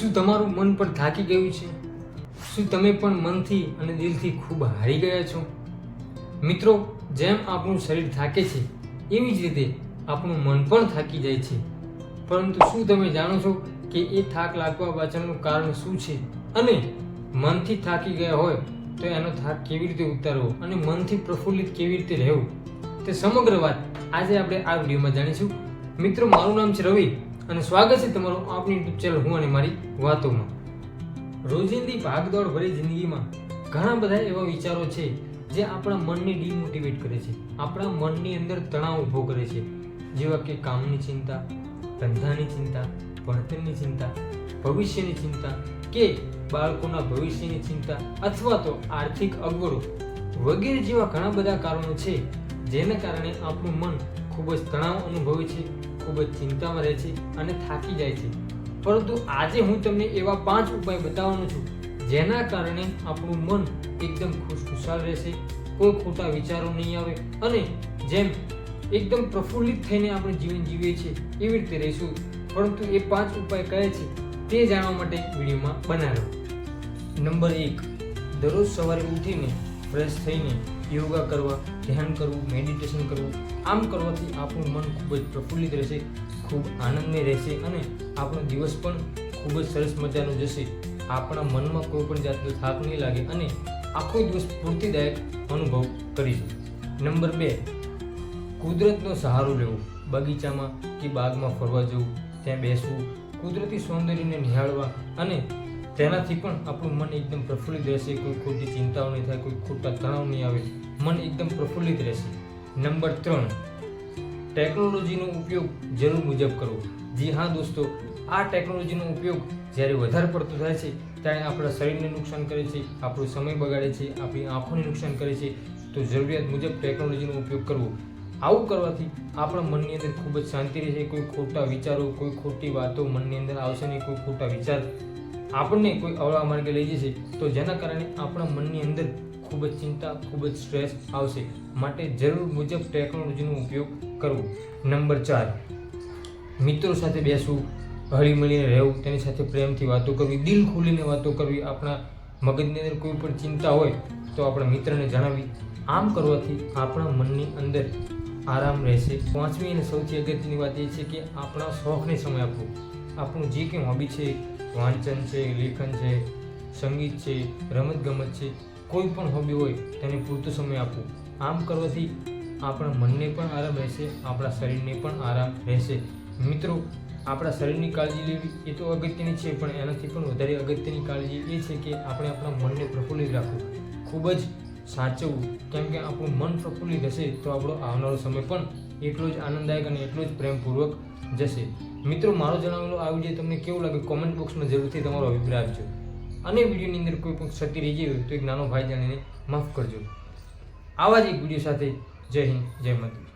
શું તમારું મન પણ થાકી ગયું છે? શું તમે પણ મનથી અને દિલથી ખૂબ હારી ગયા છો? મિત્રો, જેમ આપણું શરીર થાકે છે, એવી જ રીતે આપણું મન પણ થાકી જાય છે. પરંતુ શું તમે જાણો છો કે એ થાક લાગવા પાછળનું કારણ શું છે? અને મનથી થાકી ગયા હોય તો એનો થાક કેવી રીતે ઉતારવો અને મનથી પ્રફુલ્લિત કેવી રીતે રહેવું? તે સમગ્ર વાત આજે આપણે આ વિડીયોમાં જાણીશું. મિત્રો, મારું નામ છે રવિ. અને સ્વાગત છે તમારું આપણી યુટ્યુબ ચેનલ હું અને મારી વાતોમાં. રોજિંદી ભાગદોડ ભરી જિંદગીમાં ઘણા બધા એવા વિચારો છે જે આપણા મનને ડિમોટિવેટ કરે છે. આપણા મનની અંદર તણાવ ઊભો કરે છે. જેવા કે કામની ચિંતા, ધંધાની ચિંતા, ભણતરની ચિંતા, ભવિષ્યની ચિંતા કે બાળકોના ભવિષ્યની ચિંતા અથવા તો આર્થિક અગવડો વગેરે જેવા ઘણા બધા કારણો છે. જેના કારણે આપણું મન ખૂબ જ તણાવ અનુભવે છે. ખૂબ જ ચિંતામાં રહે છે અને થાકી જાય છે. પરંતુ આજે હું તમને એવા પાંચ ઉપાય બતાવવાનો છું, જેના કારણે આપણું મન એકદમ ખુશખુશાલ રહેશે, કોઈ ખોટા વિચારો નહીં આવે અને જેમ એકદમ પ્રફુલ્લિત થઈને આપણે જીવન જીવીએ છીએ એવી રીતે રહીશું. પરંતુ એ પાંચ ઉપાય કયા છે તે જાણવા માટે વિડીયોમાં બનાવ્યો. નંબર એક, દરરોજ સવારે ઉઠીને ફ્રેશ થઈને યોગા કરવા, ધ્યાન કરવું મેડિટેશન કરવું, આમ કરવાથી આપણું મન ખૂબ જ પ્રફુલ્લિત રહેશે, ખૂબ આનંદમય રહેશે અને આપણો દિવસ પણ ખૂબ જ સરસ મજાનો જશે. આપણા મનમાં કોઈ પણ જાતનો થાક નહીં લાગે અને આખો દિવસ સ્ફૂર્તિદાયક અનુભવ કરીશું. નંબર બે, કુદરતનો સહારો લેવો. બગીચામાં કે બાગમાં ફરવા જવું, ત્યાં બેસવું, કુદરતી સૌંદર્યને નિહાળવા અને તેનાથી પણ આપણું મન એકદમ પ્રફુલ્લિત રહેશે, કોઈ ખોટી ચિંતાઓ નહીં થાય, કોઈ ખોટા તણાવ નહીં આવે. મન એકદમ પ્રફુલ્લિત રહેશે. નંબર ત્રણ, ટેકનોલોજીનો ઉપયોગ જરૂર મુજબ કરવો. જી હા દોસ્તો, આ ટેકનોલોજીનો ઉપયોગ જ્યારે વધારે પડતો થાય છે, ત્યારે આપણા શરીરને નુકસાન કરે છે, આપણો સમય બગાડે છે, આપણી આંખોને નુકસાન કરે છે, તો જરૂરિયાત મુજબ ટેકનોલોજીનો ઉપયોગ કરવો. આવું કરવાથી આપણા મનની અંદર ખૂબ જ શાંતિ રહેશે, કોઈ ખોટા વિચારો, કોઈ ખોટી વાતો મનની અંદર આવશે નહીં, કોઈ ખોટા વિચાર આપણને કોઈ અવળા માર્ગે લઈ જશે, તો જેના કારણે આપણા મનની અંદર ખૂબ જ ચિંતા, ખૂબ જ સ્ટ્રેસ આવશે. માટે જરૂર મુજબ ટેકનોલોજીનો ઉપયોગ કરવો. નંબર ચાર, મિત્રો સાથે બેસવું હળી મળીને રહેવું, તેની સાથે પ્રેમથી વાતો કરવી, દિલ ખોલીને વાતો કરવી, આપણા મગજની અંદર કોઈ પણ ચિંતા હોય, તો આપણા મિત્રને જણાવી. આમ કરવાથી આપણા મનની અંદર આરામ રહેશે. પાંચમી અને સૌથી અગત્યની વાત એ છે કે આપણા શોખને સમય આપવો. આપણું જે કંઈ હોબી છે, વાંચન છે, લેખન છે, સંગીત છે, રમતગમત છે, કોઈ પણ હોબી હોય તેને પૂરતો સમય આપવો આમ કરવાથી આપણા મનને પણ આરામ રહેશે, આપણા શરીરને પણ આરામ રહેશે. મિત્રો, આપણા શરીરની કાળજી લેવી એ તો અગત્યની છે, પણ એનાથી પણ વધારે અગત્યની કાળજી એ છે કે આપણે આપણા મનને પ્રફુલ્લિત રાખવું. ખૂબ જ સાચવવું. કેમ કે આપણું મન પ્રફુલ્લિત હશે તો આપણો આવનારો સમય પણ એટલો જ આનંદદાયક અને એટલો જ પ્રેમપૂર્વક જશે. મિત્રો, મારો જણાવેલો આ વીડિયો તમને કેવું લાગે કોમેન્ટ બોક્સમાં જરૂરથી તમારો અભિપ્રાય આપજો. અને વિડીયોની અંદર કોઈ પણ ક્ષતિ રહી ગઈ હોય તો એક નાનો ભાઈ જાણીને માફ કરજો. આવા જ એક વીડિયો સાથે જય હિન્દ, જય માતા